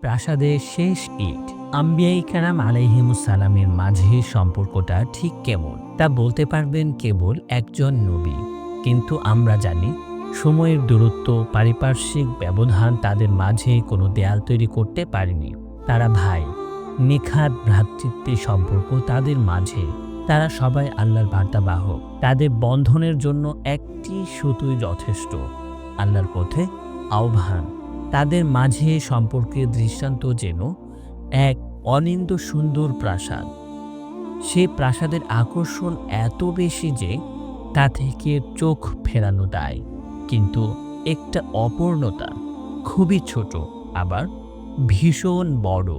প্রাসাদের শেষ ইট আম্বিয়াই কারাম আলাইহিমুসালামের মাঝে সম্পর্কটা ঠিক কেমন তা বলতে পারবেন কেবল একজন নবী। কিন্তু আমরা জানি, সময়ের দূরত্ব, পারিপার্শ্বিক ব্যবধান তাদের মাঝে কোনো দেয়াল তৈরি করতে পারেনি। তারা ভাই, নিখাত ভ্রাতৃত্বের সম্পর্ক তাদের মাঝে। তারা সবাই আল্লাহর বার্তাবাহক। তাদের বন্ধনের জন্য একটি সুতোই যথেষ্ট। আল্লাহর পথে আহ্বান। তাদের মাঝে সম্পর্কের দৃষ্টান্ত যেন এক অনিন্দ সুন্দর প্রাসাদ। সে প্রাসাদের আকর্ষণ এত বেশি যে তা থেকে চোখ ফেরানো দায়। কিন্তু একটা অপূর্ণতা খুবই ছোট, আবার ভীষণ বড়।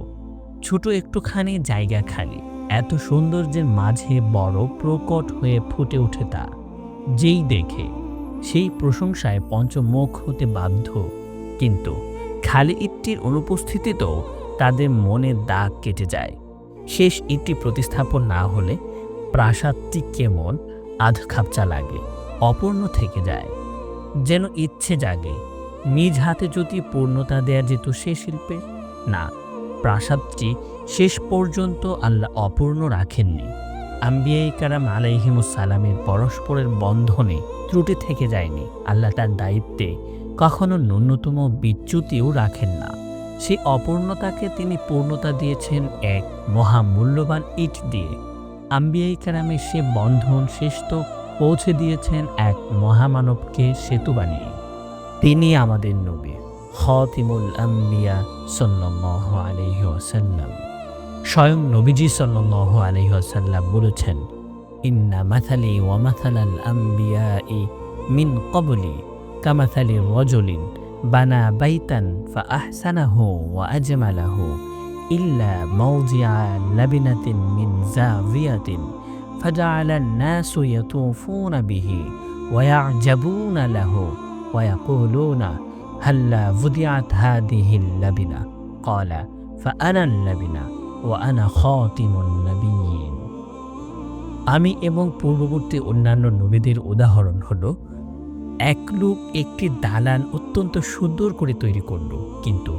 ছোট একটুখানি জায়গা খালি। এত সৌন্দর্যের মাঝে বড় প্রকট হয়ে ফুটে ওঠে তা। যেই দেখে সেই প্রশংসায় পঞ্চমুখ হতে বাধ্য কিন্তু খালি ইটটির অনুপস্থিতিতেও তাদের মনে দাগ কেটে যায়। শেষ ইটটি প্রতিস্থাপন না হলে প্রাসাদটি কেমন আধ খাপচা লাগে, অপূর্ণ থেকে যায়। যেন ইচ্ছে জাগে, নিজ হাতে যদি পূর্ণতা দেয়া যেত সে শিল্পে? না, প্রাসাদটি শেষ পর্যন্ত আল্লাহ অপূর্ণ রাখেননি। আম্বিয়াই কারাম আলাইহিমুসালামের পরস্পরের বন্ধনে ত্রুটি থেকে যায়নি। আল্লাহ তার দায়িত্বে কখনো ন্যূনতম বিচ্যুতিও রাখেন না। সেই অপূর্ণতাকে তিনি পূর্ণতা দিয়েছেন এক মহামূল্যবান ইট দিয়ে। আম্বিয়াই কারামের সে বন্ধন শেষ তো পৌঁছে দিয়েছেন এক মহামানবকে সেতু বানিয়ে। তিনি আমাদের নবী হতিমুল আম্বিয়া সাল্লাহ আলহি ওয়াসাল্লাম। স্বয়ং নবীজি সাল্লাহ আলহি ওয়াসাল্লাম বলেছেন, ইন্না মাথালি ওয়া মাথালাল আম্বিয়া মিন কবলি কামাথালি রজলিন বানা বাইতান ফা আহসানাহু ওয়া আজমালাহু ইল্লা মাউজিআ লাবিনাতিন মিন জাভিয়াতিন فجعل الناس يطوفون به ويعجبون له ويقولون هلا وضعت هذه اللبنة قال فأنا اللبنة وأنا خاتم النبيين আমি এবং পূর্ববর্তী অন্যান্য নবীদের উদাহরণ হলো এক লোক একটি দালান অত্যন্ত সুন্দর করে তৈরি করল, কিন্তু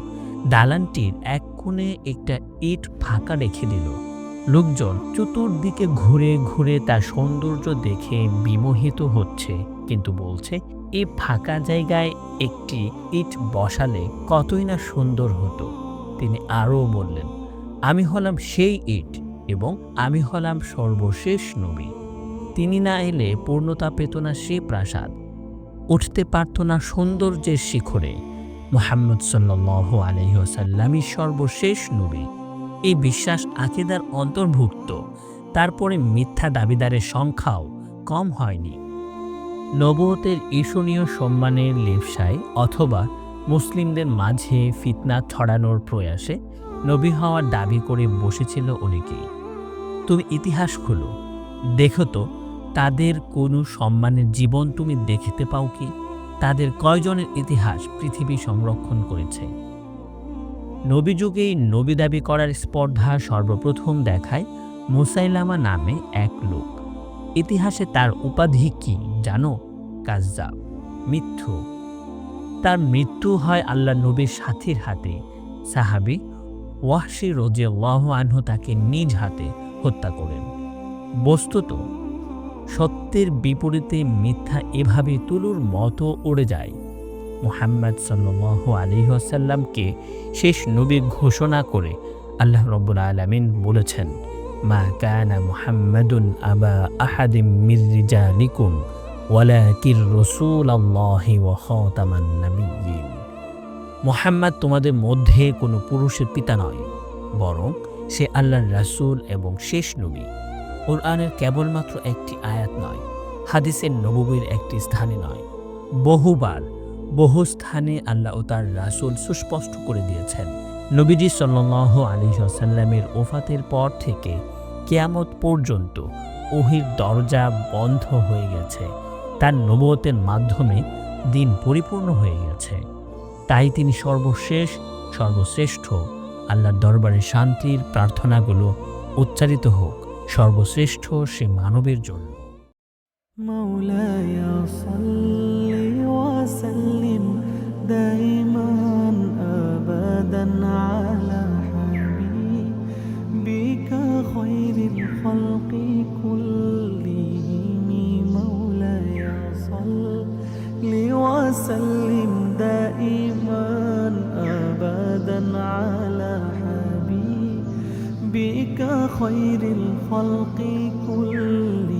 দালানটির এক কোণে একটা ইট ফাঁকা রেখে দিল। লোকজন চতুর্দিকে ঘুরে ঘুরে তার সৌন্দর্য দেখে বিমোহিত হচ্ছে, কিন্তু বলছে এই ফাঁকা জায়গায় একটি ইট বসালে কতই না সুন্দর হতো। তিনি আরও বললেন, আমি হলাম সেই ইট এবং আমি হলাম সর্বশেষ নবী। তিনি না এলে পূর্ণতা পেত না সে প্রাসাদ। উঠতে পারত না সৌন্দর্যের শিখরে। মোহাম্মদ সাল্লাহ আলহিহসাল্লামই সর্বশেষ নবী। এই বিশ্বাস আকিদার অন্তর্ভুক্ত। তারপরে মিথ্যা দাবিদারের সংখ্যাও কম হয়নি। নবতের ঈশনীয় সম্মানের লেপসায় অথবা মুসলিমদের মাঝে ফিতনা ছড়ানোর প্রয়াসে নবী হওয়ার দাবি করে বসেছিল অনেকেই। তুমি ইতিহাস খুলো। দেখো তো তাদের কোনো সম্মানের জীবন তুমি দেখতে পাও কি? তাদের কয়জনের ইতিহাস পৃথিবী সংরক্ষণ করেছে? নবী যুগেই নবী দাবি করার স্পর্ধা সর্বপ্রথম দেখায় মুসাইলামা নামে এক লোক। ইতিহাসে তার উপাধি কি জানো? কাজ্জাব। মিথ্যু তার মৃত্যু হয় আল্লাহ নবীর সাথীর হাতে। সাহাবি ওয়াহশি রোজে ওয়াহ আনহু তাকে নিজ হাতে হত্যা করেন। বস্তুত সত্যের বিপরীতে মিথ্যা এভাবে তুলুর মতো উড়ে যায়। মুহাম্মদ সাল্লাহ আলিহাসাল্লামকে শেষ নবী ঘোষণা করে আল্লাহ রব্বুল আলমিন বলেছেন, মা কানা মুহাম্মাদুন আবা আহাদিম মির্রিজালিকুম ওয়ালাকির রসুল আল্লাহি মুহাম্মদ তোমাদের মধ্যে কোনো পুরুষের পিতা নয়, বরং সে আল্লাহর রাসূল এবং শেষ নবী। কোরআনের কেবলমাত্র একটি আয়াত নয়, হাদিসের নববীর একটি স্থানে নয়, বহুবার বহু স্থানে আল্লাহ ও তার রাসূল সুস্পষ্ট করে দিয়েছেন। নবীজি সাল্লাহ আলী সাল্লামের ওফাতের পর থেকে কেয়ামত পর্যন্ত ওহির দরজা বন্ধ হয়ে গেছে। তার নবতের মাধ্যমে দিন পরিপূর্ণ হয়ে গেছে। তাই তিনি সর্বশেষ, সর্বশ্রেষ্ঠ আল্লাহর দরবারে শান্তির প্রার্থনাগুলো উচ্চারিত হোক। সর্বশ্রেষ্ঠ সে মানবের জন্য। মৌলায়া خير الخلق كلهم.